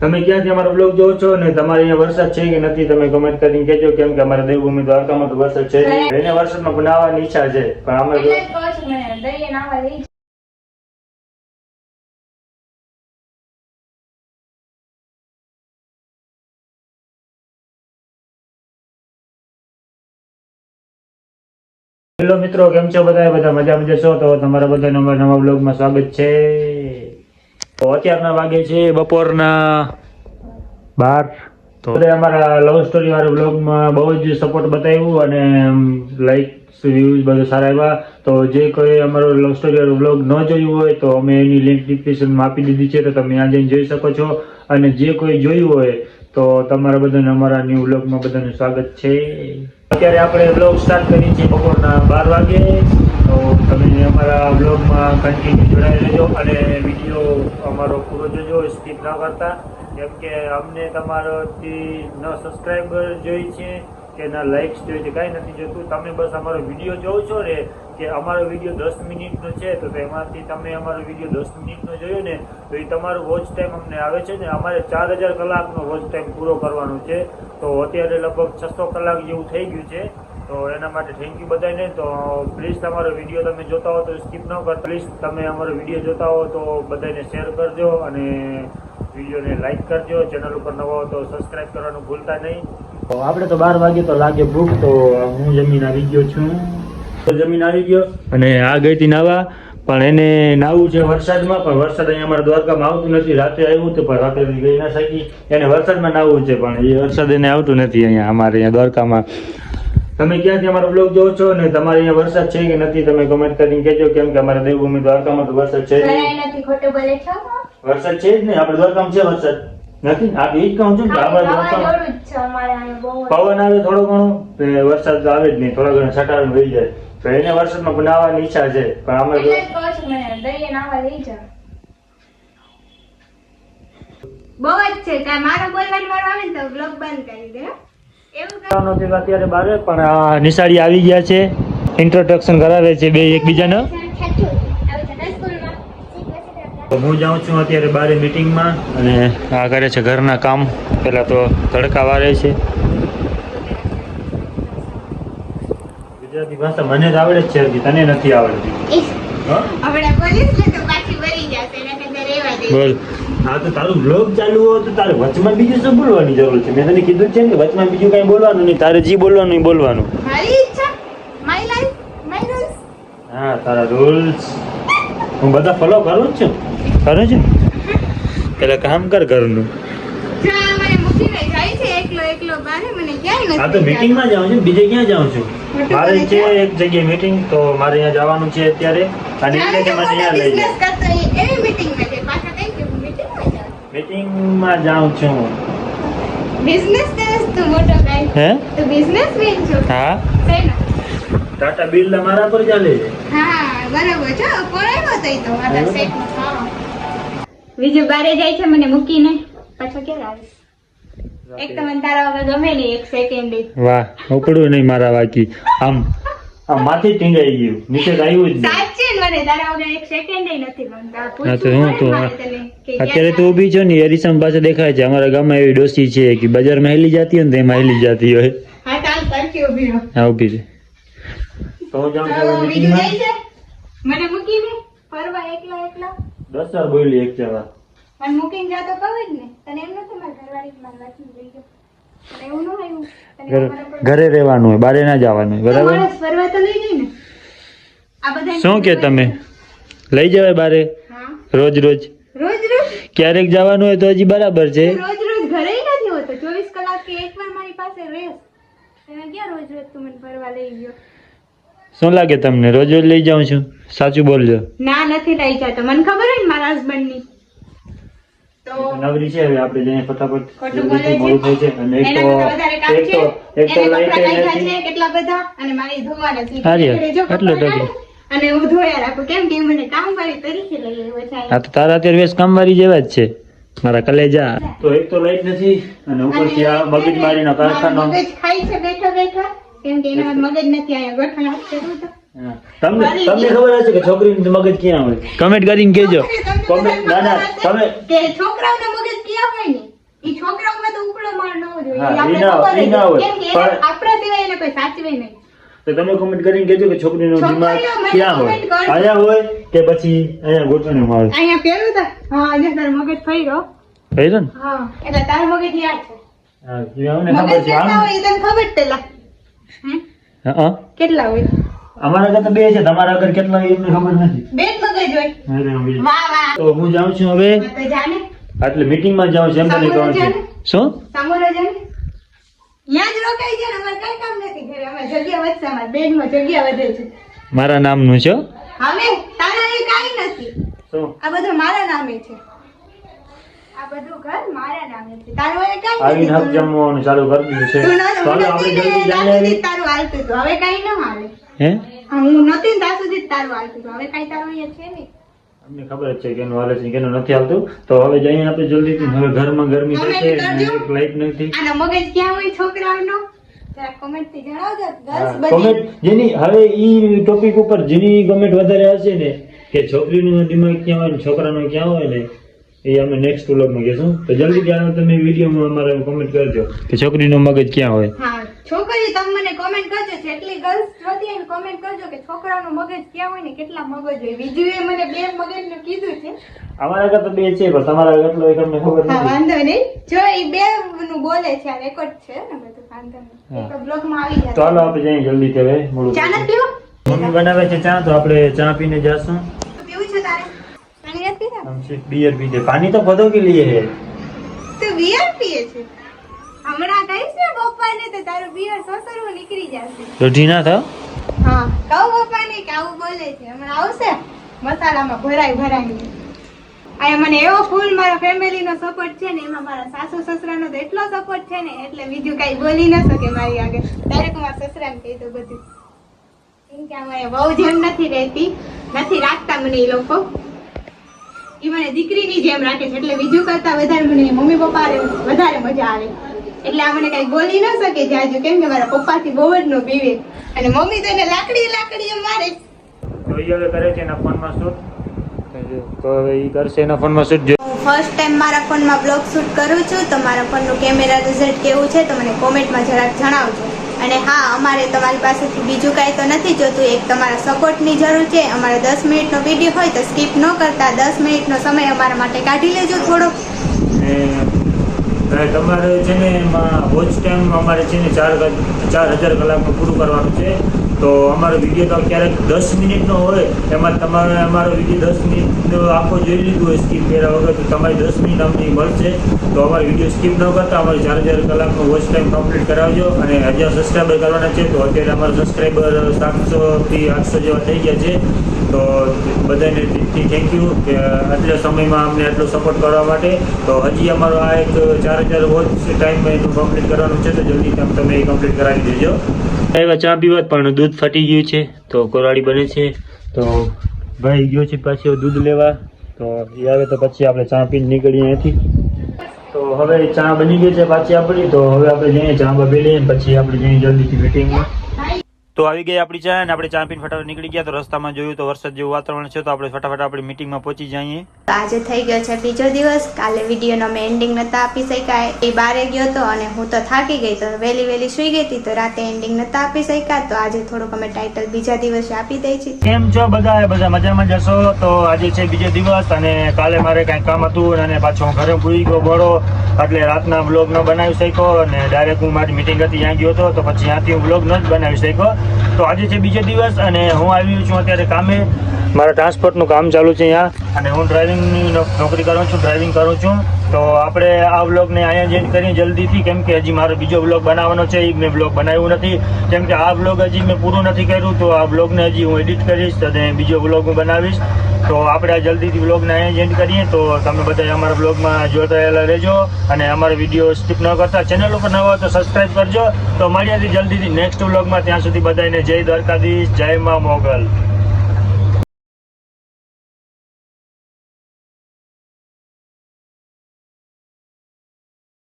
તમે ક્યાંથી અમારો બ્લોગ જોવો છો ને તમારે અહીંયા વરસાદ છે કે નથી તમે કમેન્ટ કરીને કહેજો કેમ કે અમારે દેવભૂમિ દ્વારકામાં તો વરસાદ છે. એને વરસાદમાં બનાવવાની ઈચ્છા છે. પણ અમે હેલો મિત્રો કેમ છો બધા બધા મજા મજા છો? તો તમારા બધા નવા નવા બ્લોગમાં સ્વાગત છે. તો અત્યારના વાગે છે બપોરના બાર. તો અમારા લવ સ્ટોરી વાળા બ્લોગમાં બહુ જ સપોર્ટ બતાવ્યું અને લાઈક વ્યૂઝ બધું સારા આવ્યા. તો જે કોઈ અમારો લવ સ્ટોરી વાળો બ્લોગ ન જોયું હોય તો અમે એની લિંક ડિસ્ક્રિપ્શનમાં આપી દીધી છે તો તમે ત્યાં જઈને જોઈ શકો છો. અને જે કોઈ જોયું હોય તો તમારા બધાને અમારા ન્યૂ બ્લોગમાં બધાનું સ્વાગત છે. અત્યારે આપણે બ્લોગ સ્ટાર્ટ કરીએ છીએ બપોરના બાર વાગે. તો તમે અમારા બ્લોગમાં કન્ટિન્યુ જોડાઈ રહેજો અને વીડિયો અમારો પૂરો જોજો સ્કીપ ના કરતા. કેમ કે અમને તમારાથી ન સબસ્ક્રાઈબર જોઈ છે કે ના લાઇક્સ જોઈ છે, કાંઈ નથી જોતું. તમે બસ અમારો વીડિયો જોવો છો ને, કે અમારો વીડિયો દસ મિનિટનો છે, તો તેમાંથી તમે અમારો વીડિયો દસ મિનિટનો જોયો ને, તો એ તમારો વોચ ટાઈમ અમને આવે છે ને, અમારે ચાર હજાર કલાકનો વોચ ટાઈમ પૂરો કરવાનો છે. તો અત્યારે લગભગ છસો કલાક જેવું થઈ ગયું છે. તો એના માટે થેન્ક યુ બધાને તો પ્લીઝ તમારો વીડિયો તમે જોતા હો તો સ્કીપ ન કરતા. પ્લીઝ તમે અમારો વીડિયો જોતા હો તો બધાને શેર કરજો અને વિડીયોને લાઇક કરજો. ચેનલ ઉપર નવા હો તો સબસ્ક્રાઈબ કરવાનું ભૂલતા નહીં. તો આપણે તો બાર વાગે તો લાગે ભૂખ તો હું જમીન આવી ગયો છું. તો જમીન આવી ગયો. અને આ ગઈ હતી નાવા, પણ એને નાવું છે વરસાદમાં, પણ વરસાદ અહીંયા અમારા દ્વારકામાં આવતું નથી. રાતે આવ્યું હતું, પણ રાતે ગઈ ના શકી. એને વરસાદમાં નાવું છે, પણ એ વરસાદ એને આવતું નથી અહીંયા, અમારે અહીંયા દ્વારકામાં. તમે ક્યાંથી અમારો બ્લોગ જોવો છો ને તમારે અહીંયા વરસાદ છે કે નથી તમે કમેન્ટ કરીને કહેજો કેમ કે અમારા દેવભૂમિ દ્વારકામાં તો વરસાદ છે વરસાદ છે જ નહીં આપણે દ્વારકામાં છે વરસાદ. નથી આ એ જ કહું છું કે આપણે દ્વારકામાં. પવન આવે થોડો ઘણો વરસાદ તો આવે જ નહીં થોડા ઘણા છટાણ વહી જાય. તો એને વરસાદમાં બનાવવાની ઈચ્છા છે પણ અમે બહુ જ છે કાંઈ મારો બોલવાનું મારો આવે ને તો બ્લોગ બંધ કરી દે અત્યારે બારે પણ આ નિશાળી આવી ગયા છે. ઇન્ટ્રોડક્શન કરાવે છે બે એકબીજાને. હું જાઉં છું અત્યારે બારે મિટિંગમાં અને આ કરે છે ઘરના કામ. પહેલાં તો તડકા વારે છે. ગુજરાતી ભાષા મને જ આવડે છે હજી તને નથી આવડતી. બોલ. હા તો તારું બ્લોગ ચાલુ હોય તો તારે વચમાં બીજું શું બોલવાની જરૂર છે? મેં તને કીધું છે ને વચમાં બીજું કઈ બોલવાનું નહીં તારે જે બોલવાનું એ બોલવાનું. મારી ઈચ્છા? માય લાઈફ માય રૂલ્સ હા તારા રૂલ્સ હું બધા ફોલો કરું જ છું. કરું છું? પેલા કામ કર ઘરનું. હા તો મીટિંગમાં જાઉં છું બીજે ક્યાં જાઉં છું? મારે છે એક જગ્યાએ મીટિંગ તો મારે અહીંયા જવાનું છે અત્યારે. અને એટલે કે મને અહીંયા લઈ જાય કરતો હોય એવી મીટિંગમાં છે પાછા કઈ કે મીટિંગમાં જાવ જાઉં છું. બિઝનેસ દેસ તો મોટો કાઈ હે? તો બિઝનેસ મેન છો? હા? ટાટા બિલ મારા પર ચાલે હા બરાબર છો. પડાવ્યો તો ઈ તો મારા સેટ હા. બીજું બારે જાય છે મને મૂકીને. પાછો ક્યારે આવીશ? એક તો મને તારા વગર ગમે નહીં એક સેકન્ડ વાહ ઉપડું નહીં મારા બાકી આમ. આમ માથી ટીંગાઈ ગયું. નીચે આવ્યું જ સાચે મને તારા વગર એક સેકન્ડ નથી બનતા. હા તો હું તો અત્યારે તો ઊભી છો ને એરિસમ પાસે દેખાય છે. અમારા ગામમાં એવી ડોસી છે કે બજારમાં હેલી જતી હોય ને તો એમાં હેલી જતી હોય. હા ચાલ સરખી ઊભી રહો. હા ઊભી છે તો હું જાઉં છું મને મૂકીને ફરવા એકલા એકલા. દસ વાર બોલી એક જવા. મને મૂકીને જાતો કહું જ ને. તને એમ નથી મારા ઘરવાળી મારા લાખી લઈ ગયો. ઘરે રહેવાનું હોય બારે ના જવાનું હોય બરાબર? શું કે તમે? લઈ જવાય બારે? રોજ રોજ? ક્યારેક જવાનું હોય તો હજી બરાબર છે. રોજ રોજ ઘરે નથી હોતો. ચોવીસ કલાક કે એક મારી પાસે રહેસ તને ક્યાં રોજ રોજ તું મને ફરવા લઈ ગયો? શું લાગે તમને? રોજ રોજ લઈ જાઉં છું? સાચું બોલજો. ના નથી લઈ જતો. મને ખબર હોય મારા હસબન્ડની નવરી છે હવે આપણે જઈને ફટાફટ. મોડું થાય છે અને એક તો કામ એક તો એક તો લાઈટ નથી છે કેટલા બધા? અને મારી ધોવાના છે. એટલે ટકી. અને હું ધોયા રાખું. કેમ કે મને કામવાળી તરીકે લઈ આવ્યો છે આ તો તારા અત્યારે વેસ કામવાળી જેવા જ છે. મારા કલેજા. તો એક તો લાઈટ નથી અને ઉપરથી આ મગજમારીનો કારખાનો મગજ ખાઈ છે બેઠો બેઠો. કેમ કે એના મગજ નથી આયા ગોઠણ આપશે તો. તમને તમને ખબર હશે કે છોકરીનું મગજ ક્યાં હોય? કમેન્ટ કરીને કહેજો. તમને કમેન્ટ ના ના તમે કે છોકરાઓના મગજ ક્યાં હોય ને? ઈ ના- ખબર ઈ જ ના હોય. પણ- આપણા સિવાય એને કોઈ સાચવે નહીં. તો તમે કોમેન્ટ કરીને કહેજો કે છોકરીનો દિમાગ ક્યાં હોય? અહીંયા હોય કે પછી અહીંયા ગોઠવણીમાં હોય? અહીંયા પહેલું તો હા અહીંયા તારું મગજ ફર્યો. ને? હા એટલે તારું મગજ યાદ છે. હા, એ અમને ખબર છે ખબર પેલા હા. કેટલા હોય? અમારા ઘર તો બે છે તમારા ઘર કેટલા એમને ખબર નથી. બે જ મગજ હોય. વાહ વાહ. તો હું જાઉં છું હવે. એટલે મીટિંગમાં જાઉં છું એમ તને કહું છું શું? સામોરો જાને? જ રોકાઈ જાય અમાર કઈ કામ નથી ઘરે અમે જગ્યા વધશે અમારા બેડમાં જગ્યા વધે છે. મારા નામનું છે. હવે? તારા એ કાંઈ નથી. શું? આ બધું મારા નામે છે. આ બધું ઘર મારા નામે છે. તારું એ કાંઈ આવીને હક જમવાનું ચાલુ કરી દીધું છે. તું ન- તો હું હાલો આપણે જલ્દી જઈએ ત્યાં સુધી આવી. જ તારું હાલતું હતું. હવે કાંઈ ન હાલે. હે? હું નથી ત્યાં સુધી તારું હાલતું હતું. હવે કાંઈ તારું અહીંયા છે નહીં. અમને ખબર જ છે કે એનું હાલે છે નથી આવતું તો હવે જઈએ આપણે જલ્દીથી હવે ઘરમાં ગરમી થશે લાઈટ નથી. આનો મગજ ક્યાં હોય છોકરાઓનો? કોમેન્ટ જેની હવે ઈ ટોપિક ઉપર જેની કોમેન્ટ વધારે હશે ને કે છોકરીનું દિમાગ ક્યાં હોય ને છોકરાનું ક્યાં હોય ને એ અમે નેક્સ્ટ વ્લોગમાં કહેશું તો જલ્દી ત્યાં તમે વિડીયોમાં અમારે કોમેન્ટ કરજો. કે છોકરીનો મગજ ક્યાં હોય? હા છોકરીઓ તમે મને કોમેન્ટ કરજો જેટલી ગર્લ્સ જોતી એને કોમેન્ટ કરજો કે છોકરાનો મગજ ક્યાં હોય ને કેટલા મગજ હોય. બીજું એ મને બે મગજનું કીધું છે. અમારા કરતા બે છે પણ તમારા કેટલો એ તમને ખબર નથી. વાંધો નહીં. જો એ બે નું બોલે છે આ રેકોર્ડ છે ને બધું વાંધો નહીં. તો બ્લોગમાં આવી જાય ચાલો આપણે જઈએ જલ્દી હવે મોડું ચા નથી મમ્મી બનાવે છે ચા તો આપણે ચા પીને જાશું. તો પદો કે લીએ હે તું બિયર પીએ છે. હમણાં કહીશ ને પપ્પાને તો તારું બિયર સસરવું નીકળી જશે. રોટી ના થાવ હા કહું પપ્પાને કે આવું બોલે છે. હમણાં આવશે. મસાલામાં ભરાય ભરાય આયા મને એવો ફૂલ મારા ફેમિલીનો સપોર્ટ છે ને એમાં મારા સાસુ સસરાનો તો એટલો સપોર્ટ છે ને એટલે બીજું કાંઈ બોલી ન શકે મારી આગળ. ડાયરેક્ટ મારા સસરાને કહી દો બધું. કેમ કે અમારે બહુ જેમ નથી રહેતી. નથી રાખતા મને એ લોકો. એ મને દીકરીની જેમ રાખે છે. એટલે બીજું કરતા વધારે મને મમ્મી પપ્પા વધારે મજા આવે. એટલે આ મને કઈ બોલી ન શકે જાજુ. કેમ કે મારા પપ્પાથી બહુ જ નો બીવે. અને મમ્મી તો એને લાકડી લાકડી મારે. તો ઈ હવે કરે છે એના ફોનમાં શૂટ? તો હવે ઈ કરશે એના ફોનમાં શૂટ ફર્સ્ટ ટાઈમ મારા ફોનમાં બ્લોગ શૂટ કરું છું. તો મારા ફોનનું કેમેરા રિઝલ્ટ કેવું છે તો મને કોમેન્ટમાં જરાક જણાવજો. અને હા, અમારે તમારી પાસેથી બીજું કાંઈ તો નથી જોતું. એક તમારા સપોર્ટની જરૂર છે. અમારે દસ મિનિટનો વીડિયો હોય તો સ્કીપ ન કરતા. દસ મિનિટનો સમય અમારા માટે કાઢી લેજો થોડો. તમારે છે ને એમાં વોચ ટાઈમ અમારે છે ને ચાર ચાર હજાર કલાકમાં પૂરું કરવાનું છે. તો અમારો વીડિયો તો ક્યારેક દસ મિનિટનો હોય, એમાં તમારે અમારો વીડિયો દસ મિનિટનો આખો જોઈ લીધું હોય સ્કીપ કર્યા વગર, તો તમારી દસ મિનિટ અમને મળશે. તો અમારો વીડિયો સ્કીપ ન કરતા, અમારે ચાર હજાર કલાકનો વોચ ટાઈમ કમ્પ્લીટ કરાવજો અને હજાર સબસ્ક્રાઈબર કરવાના છે, તો અત્યારે અમારા સબસ્ક્રાઈબર સાતસોથી આઠસો જેવા થઈ ગયા છે. તો બધાને દિલથી થેન્ક યુ કે આટલા સમયમાં અમને આટલો સપોર્ટ કરવા માટે. તો હજી અમારો આ એક ચાર હજાર વોચ ટાઈમ એનું કમ્પ્લીટ કરવાનું છે, તો જલ્દી તમે એ કમ્પ્લીટ કરાવી દેજો. એવા ચા પીવા પણ દૂધ ફટી ગયું છે, તો કોરાડી બને છે. તો ભાઈ ગયો છે પાછો દૂધ લેવા. તો એ આવે તો પછી આપણે ચા પીને નીકળીએ અહીંથી. તો હવે ચા બની ગઈ છે પાછી આપણી. તો હવે આપણે જઈએ, ચા બબી લઈએ પછી આપણે જઈએ જલ્દીથી મીટિંગમાં તો આવી ગઈ આપણી ચા અને આપણે ચા પીને ફટાફટ નીકળી ગયા. તો રસ્તામાં જોયું તો વરસાદ જેવું વાતાવરણ છે તો આપણે ફટાફટ આપણી મીટિંગમાં પહોંચી જઈએ. તો આજે થઈ ગયો છે બીજો દિવસ. કાલે વિડીયોનો મેં એન્ડિંગ નતા આપી શક્યા. એ બારે ગયો તો અને હું તો થાકી ગઈ. તો વહેલી વહેલી સુઈ ગઈ હતી તો રાતે એન્ડિંગ નતા આપી શક્યા. તો આજે થોડુંક અમે ટાઇટલ બીજા દિવસે આપી દઈ છીએ કેમ છો બધા બધા મજામાં જશો તો આજે છે બીજો દિવસ અને કાલે મારે કાંઈ કામ હતું અને પાછો હું ઘરે ભૂલી ગયો બળો એટલે રાતના બ્લોગ ન બનાવી શક્યો અને ડાયરેક્ટ હું મારી મીટિંગ હતી ત્યાં ગયો હતો. તો પછી ત્યાંથી હું બ્લોગ ન જ બનાવી શક્યો. તો આજે છે બીજો દિવસ અને હું આવી છું અત્યારે કામે. મારા ટ્રાન્સપોર્ટનું કામ ચાલુ છે અહીંયા. અને હું ડ્રાઇવિંગની નોકરી કરું છું ડ્રાઇવિંગ કરું છું. તો આપણે આ બ્લોગને અહીંયા જ કરીએ જલ્દીથી, કેમ કે હજી મારો બીજો બ્લોગ બનાવવાનો છે એ મેં બ્લોગ બનાવ્યું નથી. કેમ કે આ બ્લોગ હજી મેં પૂરું નથી કર્યું, તો આ બ્લોગને હજી હું એડિટ કરીશ અને બીજો બ્લોગ હું બનાવીશ. તો આપણે આ જલ્દીથી બ્લોગને અહીં એન્ડ કરીએ. તો તમે બધા અમારા બ્લોગમાં જોતા રહેલા રહેજો અને અમારા વીડિયો સ્કીપ ન કરતા. ચેનલ ઉપર નવા તો સબસ્ક્રાઈબ કરજો. તો મળ્યાથી જલ્દીથી નેક્સ્ટ બ્લોગમાં ત્યાં સુધી બધાને જય દ્વારકાધીશ, જય મા મોગલ.